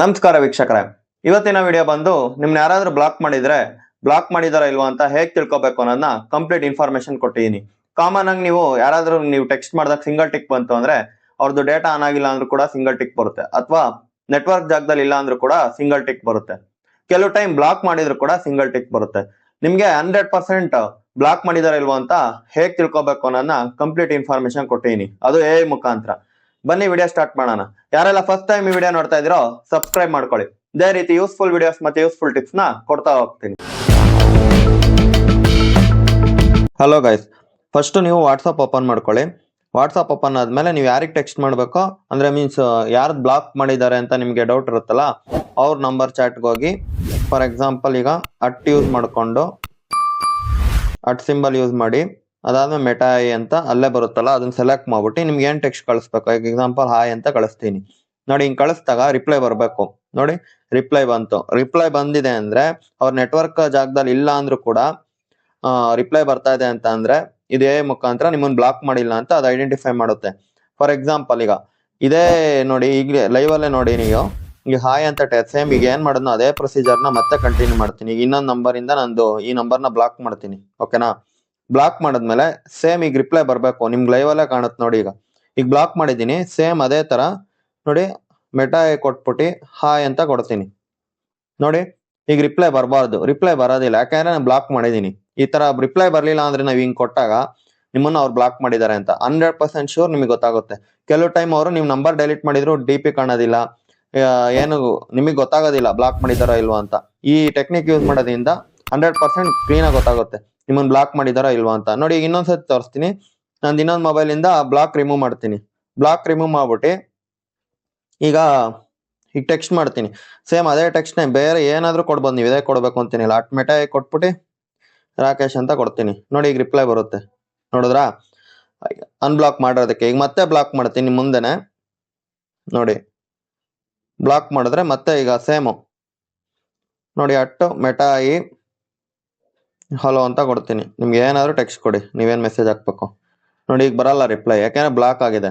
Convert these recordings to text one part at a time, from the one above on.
ನಮಸ್ಕಾರ ವೀಕ್ಷಕರೇ. ಇವತ್ತಿನ ವಿಡಿಯೋ ಬಂದು ನಿಮ್ನ ಯಾರಾದ್ರೂ ಬ್ಲಾಕ್ ಮಾಡಿದ್ರೆ ಬ್ಲಾಕ್ ಮಾಡಿದಾರಾ ಇಲ್ವಾ ಅಂತ ಹೇಗ್ ತಿಳ್ಕೊಬೇಕು ಅನ್ನೋದನ್ನ ಕಂಪ್ಲೀಟ್ ಇನ್ಫಾರ್ಮೇಶನ್ ಕೊಟ್ಟಿದ್ದೀನಿ ಕಾಮನ್ ಆಗಿ ನೀವು ಯಾರಾದ್ರೂ ನೀವು ಟೆಕ್ಸ್ಟ್ ಮಾಡಿದಾಗ ಸಿಂಗಲ್ ಟಿಕ್ ಬಂತು ಅಂದ್ರೆ ಅವ್ರದ್ದು ಡೇಟಾ ಆನ್ ಆಗಿಲ್ಲ ಅಂದ್ರೂ ಕೂಡ ಸಿಂಗಲ್ ಟಿಕ್ ಬರುತ್ತೆ. ಅಥವಾ ನೆಟ್ವರ್ಕ್ ಜಾಗದಲ್ಲಿ ಇಲ್ಲ ಅಂದ್ರೂ ಕೂಡ ಸಿಂಗಲ್ ಟಿಕ್ ಬರುತ್ತೆ. ಕೆಲವು ಟೈಮ್ ಬ್ಲಾಕ್ ಮಾಡಿದ್ರು ಕೂಡ ಸಿಂಗಲ್ ಟಿಕ್ ಬರುತ್ತೆ. ನಿಮ್ಗೆ ಹಂಡ್ರೆಡ್ ಪರ್ಸೆಂಟ್ ಬ್ಲಾಕ್ ಮಾಡಿದಾರ ಇಲ್ವಾ ಅಂತ ಹೇಗೆ ತಿಳ್ಕೊಬೇಕು ಅನ್ನೋದನ್ನ ಕಂಪ್ಲೀಟ್ ಇನ್ಫಾರ್ಮೇಶನ್ ಕೊಟ್ಟಿದ್ದೀನಿ ಅದು ಎ ಮುಖಾಂತರ. ಬನ್ನಿ ವಿಡಿಯೋ ಸ್ಟಾರ್ಟ್ ಮಾಡೋಣ. ಯಾರೆಲ್ಲ ಫಸ್ಟ್ ಟೈಮ್ ಈ ವಿಡಿಯೋ ನೋಡ್ತಾ ಇದ್ರೋ ಸಬ್ಸ್ಕ್ರೈಬ್ ಮಾಡ್ಕೊಳ್ಳಿ. ಇದೇ ರೀತಿ ಯೂಸ್ಫುಲ್ ವಿಡಿಯೋಸ್ ಮತ್ತೆ ಯೂಸ್ಫುಲ್ ಟಿಪ್ಸ್ನ ಕೊಡ್ತಾ ಹೋಗ್ತೀನಿ. ಹಲೋ ಗೈಸ್ ಫಸ್ಟ್ ನೀವು ವಾಟ್ಸಪ್ ಓಪನ್ ಮಾಡ್ಕೊಳ್ಳಿ. ವಾಟ್ಸಪ್ ಓಪನ್ ಆದ್ಮೇಲೆ ನೀವು ಯಾರಿಗೆ ಟೆಕ್ಸ್ಟ್ ಮಾಡಬೇಕೋ, ಅಂದ್ರೆ ಮೀನ್ಸ್ ಯಾರು ಬ್ಲಾಕ್ ಮಾಡಿದ್ದಾರೆ ಅಂತ ನಿಮಗೆ ಡೌಟ್ ಇರುತ್ತಲ್ಲ, ಅವ್ರ ನಂಬರ್ ಚಾಟ್ಗೆ ಹೋಗಿ ಫಾರ್ ಎಕ್ಸಾಂಪಲ್ ಈಗ ಅಟ್ ಯೂಸ್ ಮಾಡಿಕೊಂಡು, ಅಟ್ ಸಿಂಬಲ್ ಯೂಸ್ ಮಾಡಿ ಅದಾದ್ಮೇಲೆ ಐ ಅಂತ ಅಲ್ಲೇ ಬರುತ್ತಲ್ಲ, ಅದನ್ನ ಸೆಲೆಕ್ಟ್ ಮಾಡ್ಬಿಟ್ಟು ನಿಮ್ಗೆ ಏನ್ ಟೆಕ್ಸ್ಟ್ ಕಳಿಸ್ಬೇಕು? ಎಕ್ಸಾಂಪಲ್ ಹಾಯ್ ಅಂತ ಕಳಿಸ್ತೀನಿ. ನೋಡಿ, ಹಿಂಗೆ ಕಳಿಸ್ದಾಗ ರಿಪ್ಲೈ ಬರಬೇಕು. ನೋಡಿ ರಿಪ್ಲೈ ಬಂತು. ರಿಪ್ಲೈ ಬಂದಿದೆ ಅಂದ್ರೆ ಅವ್ರ ನೆಟ್ವರ್ಕ್ ಜಾಗದಲ್ಲಿ ಇಲ್ಲ ಅಂದ್ರೂ ಕೂಡ ರಿಪ್ಲೈ ಬರ್ತಾ ಇದೆ ಅಂತ ಅಂದ್ರೆ ಇದೇ ಮುಖಾಂತರ ನಿಮ್ಮನ್ನ ಬ್ಲಾಕ್ ಮಾಡಿಲ್ಲ ಅಂತ ಅದು ಐಡೆಂಟಿಫೈ ಮಾಡುತ್ತೆ. ಫಾರ್ ಎಕ್ಸಾಂಪಲ್ ಈಗ, ಇದೇ ನೋಡಿ, ಈಗಲೇ ಲೈವ್ ಅಲ್ಲೇ ನೋಡಿ ನೀವು ಈಗ ಹಾಯ್ ಅಂತ ಸೇಮ್ ಈಗ ಏನ್ ಮಾಡೋದು ಅದೇ ಪ್ರೊಸೀಜರ್ನ ಮತ್ತೆ ಕಂಟಿನ್ಯೂ ಮಾಡ್ತೀನಿ. ಈಗ ಇನ್ನೊಂದು ನಂಬರ್ ಇಂದ ನಂದು ಈ ನಂಬರ್ನ ಬ್ಲಾಕ್ ಮಾಡ್ತೀನಿ. ಓಕೆನಾ ಬ್ಲಾಕ್ ಮಾಡಿದ್ಮೇಲೆ ಸೇಮ್ ಈಗ ರಿಪ್ಲೈ ಬರಬೇಕು. ನಿಮ್ಗೆ ಲೈವ್ ಅಲ್ಲೇ ಕಾಣುತ್ತೆ ನೋಡಿ ಈಗ. ಈಗ ಬ್ಲಾಕ್ ಮಾಡಿದ್ದೀನಿ ಸೇಮ್ ಅದೇ ತರ. ನೋಡಿ ಮೆಟಾ ಕೊಟ್ಬಿಟ್ಟು ಹಾಯ್ ಅಂತ ಕೊಡ್ತೀನಿ. ನೋಡಿ, ಈಗ ರಿಪ್ಲೈ ಬರಬಾರ್ದು. ರಿಪ್ಲೈ ಬರೋದಿಲ್ಲ. ಯಾಕಂದ್ರೆ ನಾನು ಬ್ಲಾಕ್ ಮಾಡಿದ್ದೀನಿ. ಈ ತರ ರಿಪ್ಲೈ ಬರಲಿಲ್ಲ ಅಂದ್ರೆ ನಾವು ಹಿಂಗೆ ಕೊಟ್ಟಾಗ ನಿಮ್ಮನ್ನು ಅವ್ರು ಬ್ಲಾಕ್ ಮಾಡಿದ್ದಾರೆ ಅಂತ. ಹಂಡ್ರೆಡ್ ಪರ್ಸೆಂಟ್ ಶೂರ್ ನಿಮಗೆ ಗೊತ್ತಾಗುತ್ತೆ. ಕೆಲವು ಟೈಮ್ ಅವರು ನಿಮ್ಮ ನಂಬರ್ ಡೆಲೀಟ್ ಮಾಡಿದ್ರು ಡಿ ಪಿ ಕಾಣೋದಿಲ್ಲ. ಏನು ನಿಮಗೆ ಗೊತ್ತಾಗೋದಿಲ್ಲ ಬ್ಲಾಕ್ ಮಾಡಿದಾರೋ ಇಲ್ವಾ ಅಂತ. ಈ ಟೆಕ್ನಿಕ್ ಯೂಸ್ ಮಾಡೋದ್ರಿಂದ ಹಂಡ್ರೆಡ್ ಪರ್ಸೆಂಟ್ ಕ್ಲೀನಾಗಿ ಗೊತ್ತಾಗುತ್ತೆ. ನಿಮ್ಮನ್ನ ಬ್ಲಾಕ್ ಮಾಡಿದಾರಾ ಇಲ್ವಾ ಅಂತ. ನೋಡಿ, ಈಗ ಇನ್ನೊಂದ್ಸತಿ ತೋರಿಸ್ತೀನಿ. ನಾನು ಇನ್ನೊಂದು ಮೊಬೈಲ್ ಇಂದ ಬ್ಲಾಕ್ ರಿಮೂವ್ ಮಾಡ್ತೀನಿ. ಬ್ಲಾಕ್ ರಿಮೂವ್ ಮಾಡ್ಬಿಟ್ಟು ಈಗ ಈಗ ಟೆಕ್ಸ್ಟ್ ಮಾಡ್ತೀನಿ. ಸೇಮ್ ಅದೇ ಟೆಕ್ಸ್ಟ್ನೇ ಬೇರೆ ಏನಾದರೂ ಕೊಡ್ಬೋದು, ನೀವು ಇದೇ ಕೊಡ್ಬೇಕು ಅಂತೀನಿಲ್ಲ. ಅಟ್ ಮೆಟಾ ಕೊಟ್ಬಿಟ್ಟು ರಾಕೇಶ್ ಅಂತ ಕೊಡ್ತೀನಿ. ನೋಡಿ, ಈಗ ರಿಪ್ಲೈ ಬರುತ್ತೆ. ನೋಡಿದ್ರಾ? ಅನ್ಬ್ಲಾಕ್ ಮಾಡಿರೋದಕ್ಕೆ. ಈಗ ಮತ್ತೆ ಬ್ಲಾಕ್ ಮಾಡ್ತೀನಿ ಮುಂದೆನೆ. ನೋಡಿ ಬ್ಲಾಕ್ ಮಾಡಿದ್ರೆ ಮತ್ತೆ ಈಗ ಸೇಮು ನೋಡಿ, ಅಟ್ಟು ಮೆಟಾಯಿ ಹಲೋ ಅಂತ ಕೊಡ್ತೀನಿ. ನಿಮ್ಗೆ ಏನಾದ್ರು ಟೆಕ್ಸ್ಟ್ ಕೊಡಿ. ನೀವೇನ್ ಮೆಸೇಜ್ ಹಾಕ್ಬೇಕು? ನೋಡಿ, ಈಗ ಬರಲ್ಲ ರಿಪ್ಲೈ ಯಾಕೆಂದ್ರೆ ಬ್ಲಾಕ್ ಆಗಿದೆ.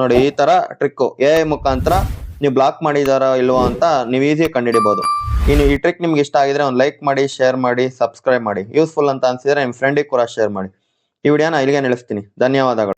ನೋಡಿ, ಈ ತರ ಟ್ರಿಕ್ ಎ ಮುಖಾಂತರ ನೀವು ಬ್ಲಾಕ್ ಮಾಡಿದಾರೋ ಇಲ್ವೋ ಅಂತ ನೀವು ಈಸಿ ಕಂಡುಹಿಡಿಬೋದು. ಇನ್ನು ಈ ಟ್ರಿಕ್ ನಿಮ್ಗೆ ಇಷ್ಟ ಆಗಿದ್ರೆ ಒಂದು ಲೈಕ್ ಮಾಡಿ ಶೇರ್ ಮಾಡಿ ಸಬ್ಸ್ಕ್ರೈಬ್ ಮಾಡಿ. ಯೂಸ್ಫುಲ್ ಅಂತ ಅನ್ಸಿದ್ರೆ ನಿಮ್ಮ ಫ್ರೆಂಡಿಗೆ ಕೂಡ ಶೇರ್ ಮಾಡಿ. ಈ ವಿಡಿಯೋನ ಇಲ್ಲಿಗೆ ನಿಲ್ಲಿಸ್ತೀನಿ. ಧನ್ಯವಾದಗಳು.